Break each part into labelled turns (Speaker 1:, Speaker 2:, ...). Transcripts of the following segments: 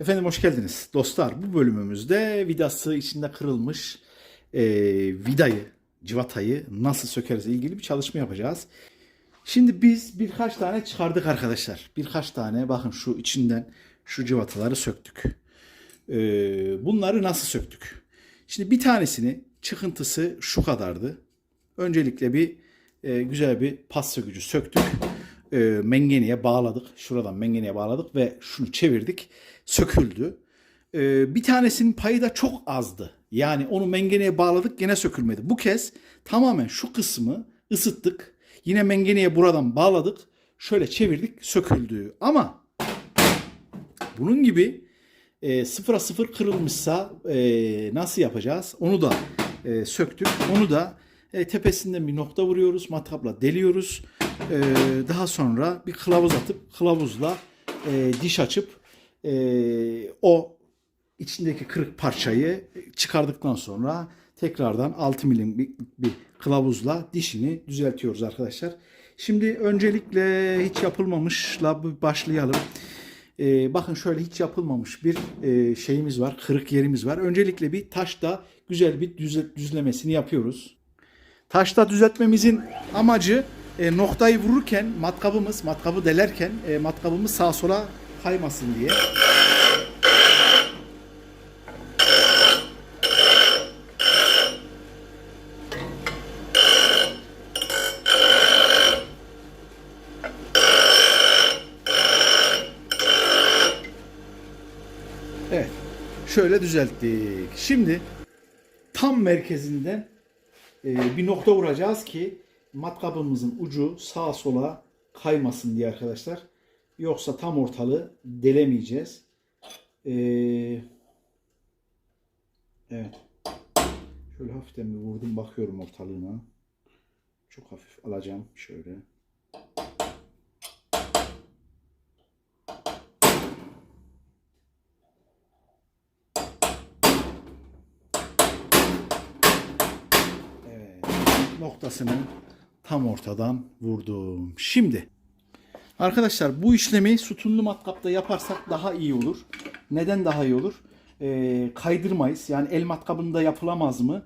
Speaker 1: Efendim hoş geldiniz. Dostlar bu bölümümüzde vidası içinde kırılmış e, vidayı, civatayı nasıl sökeriz ilgili bir çalışma yapacağız. Şimdi biz birkaç tane çıkardık arkadaşlar. Birkaç tane bakın şu içinden şu civataları söktük. E, bunları nasıl söktük? Şimdi bir tanesini çıkıntısı şu kadardı. Öncelikle bir e, güzel bir pas sökücü söktük. E, mengeneye bağladık. Şuradan mengeneye bağladık ve şunu çevirdik. Söküldü. E, bir tanesinin payı da çok azdı. Yani onu mengeneye bağladık gene sökülmedi. Bu kez tamamen şu kısmı ısıttık. Yine mengeneye buradan bağladık. Şöyle çevirdik söküldü. Ama bunun gibi e, sıfıra sıfır kırılmışsa e, nasıl yapacağız? Onu da e, söktük. Onu da e, tepesinden bir nokta vuruyoruz. Matkapla deliyoruz. E, daha sonra bir kılavuz atıp kılavuzla e, diş açıp e, o içindeki kırık parçayı çıkardıktan sonra tekrardan 6 milim bir, bir kılavuzla dişini düzeltiyoruz arkadaşlar. Şimdi öncelikle hiç yapılmamışla bir başlayalım. Ee, bakın şöyle hiç yapılmamış bir e, şeyimiz var, kırık yerimiz var. Öncelikle bir taşta güzel bir düze- düzlemesini yapıyoruz. Taşta düzeltmemizin amacı e, noktayı vururken matkabımız, matkabı delerken e, matkabımız sağa sola kaymasın diye. Evet. Şöyle düzelttik. Şimdi tam merkezinden e, bir nokta vuracağız ki matkabımızın ucu sağa sola kaymasın diye arkadaşlar. Yoksa tam ortalığı delemeyeceğiz. E, evet. Şöyle hafiften bir vurdum bakıyorum ortalığına. Çok hafif alacağım şöyle. Evet, noktasını tam ortadan vurdum. Şimdi arkadaşlar bu işlemi sütunlu matkapta yaparsak daha iyi olur. Neden daha iyi olur? Ee, kaydırmayız. Yani el matkabında yapılamaz mı?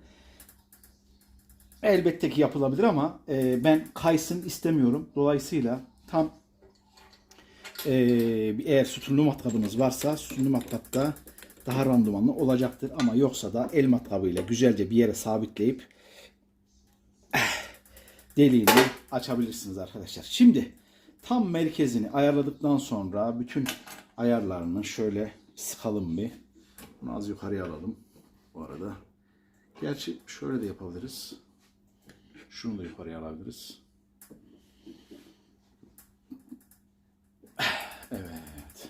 Speaker 1: Elbette ki yapılabilir ama e, ben kaysın istemiyorum. Dolayısıyla tam e, eğer sütunlu matkabınız varsa sütunlu matkapta daha randımanlı olacaktır. Ama yoksa da el matkabıyla güzelce bir yere sabitleyip deliğini açabilirsiniz arkadaşlar. Şimdi tam merkezini ayarladıktan sonra bütün ayarlarını şöyle sıkalım bir. Bunu az yukarıya alalım bu arada. Gerçi şöyle de yapabiliriz. Şunu da yukarıya alabiliriz. Evet.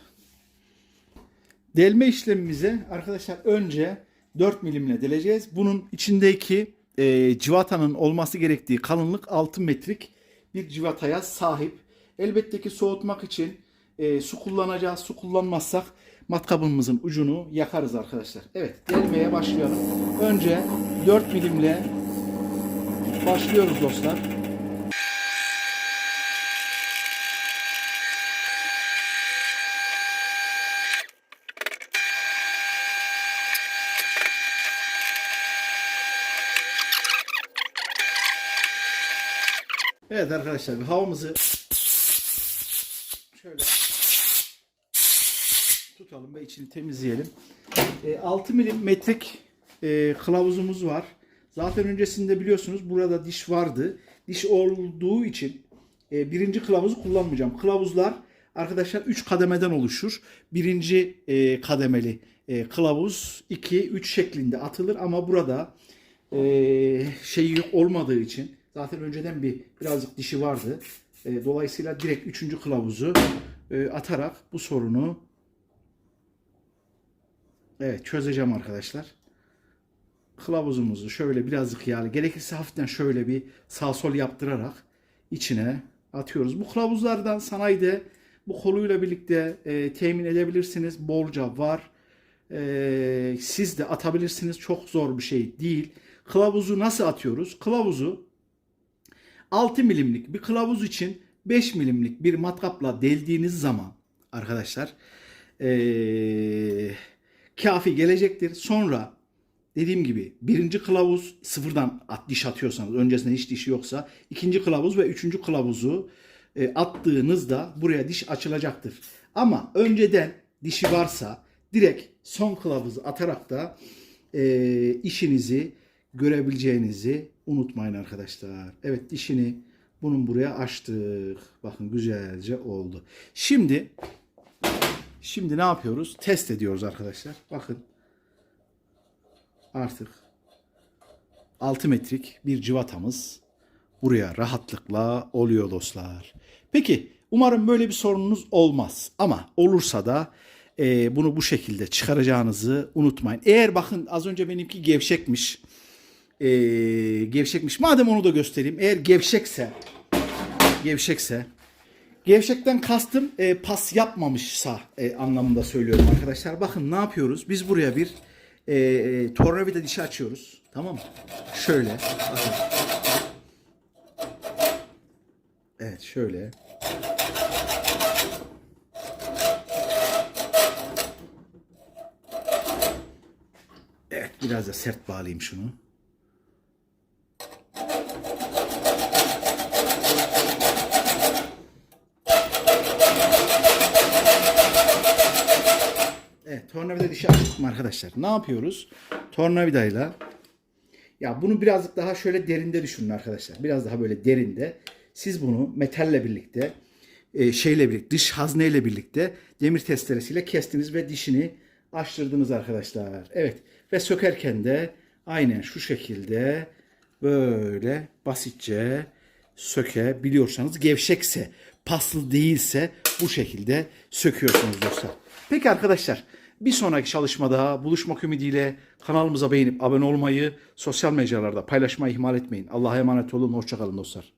Speaker 1: Delme işlemimize arkadaşlar önce 4 milimle deleceğiz. Bunun içindeki e, civatanın olması gerektiği kalınlık 6 metrik bir civataya sahip. Elbette ki soğutmak için e, su kullanacağız. Su kullanmazsak matkabımızın ucunu yakarız arkadaşlar. Evet delmeye başlayalım. Önce 4 milimle başlıyoruz dostlar. Evet arkadaşlar bir havamızı şöyle tutalım ve içini temizleyelim. E, 6 milimetrik e, kılavuzumuz var. Zaten öncesinde biliyorsunuz burada diş vardı. Diş olduğu için e, birinci kılavuzu kullanmayacağım. Kılavuzlar arkadaşlar 3 kademeden oluşur. Birinci e, kademeli e, kılavuz 2, 3 şeklinde atılır ama burada e, yok olmadığı için zaten önceden bir birazcık dişi vardı. E, dolayısıyla direkt 3. kılavuzu e, atarak bu sorunu evet çözeceğim arkadaşlar. Kılavuzumuzu şöyle birazcık yağlı gerekirse hafiften şöyle bir sağ sol yaptırarak içine atıyoruz. Bu kılavuzlardan sanayide bu koluyla birlikte e, temin edebilirsiniz. Bolca var. E, siz de atabilirsiniz. Çok zor bir şey değil. Kılavuzu nasıl atıyoruz? Kılavuzu 6 milimlik bir kılavuz için 5 milimlik bir matkapla deldiğiniz zaman arkadaşlar eee, kafi gelecektir. Sonra dediğim gibi birinci kılavuz sıfırdan at, diş atıyorsanız öncesinde hiç dişi yoksa ikinci kılavuz ve üçüncü kılavuzu e, attığınızda buraya diş açılacaktır. Ama önceden dişi varsa direkt son kılavuzu atarak da e, işinizi görebileceğinizi unutmayın arkadaşlar. Evet dişini bunun buraya açtık. Bakın güzelce oldu. Şimdi şimdi ne yapıyoruz? Test ediyoruz arkadaşlar. Bakın artık 6 metrik bir cıvatamız buraya rahatlıkla oluyor dostlar. Peki umarım böyle bir sorununuz olmaz ama olursa da e, bunu bu şekilde çıkaracağınızı unutmayın. Eğer bakın az önce benimki gevşekmiş. E, gevşekmiş. Madem onu da göstereyim. Eğer gevşekse gevşekse Gevşekten kastım e, pas yapmamışsa e, anlamında söylüyorum arkadaşlar. Bakın ne yapıyoruz? Biz buraya bir e, e, tornavida dişi açıyoruz. Tamam mı? Şöyle. Bakın. Evet şöyle. Evet biraz da sert bağlayayım şunu. Evet, tornavida dişi açtık mı arkadaşlar? Ne yapıyoruz? Tornavidayla ya bunu birazcık daha şöyle derinde düşünün arkadaşlar. Biraz daha böyle derinde. Siz bunu metalle birlikte e, şeyle birlikte dış hazneyle birlikte demir testeresiyle kestiniz ve dişini açtırdınız arkadaşlar. Evet ve sökerken de aynen şu şekilde böyle basitçe sökebiliyorsanız gevşekse paslı değilse bu şekilde söküyorsunuz dostlar. Peki arkadaşlar bir sonraki çalışmada buluşmak ümidiyle kanalımıza beğenip abone olmayı, sosyal mecralarda paylaşmayı ihmal etmeyin. Allah'a emanet olun. Hoşçakalın dostlar.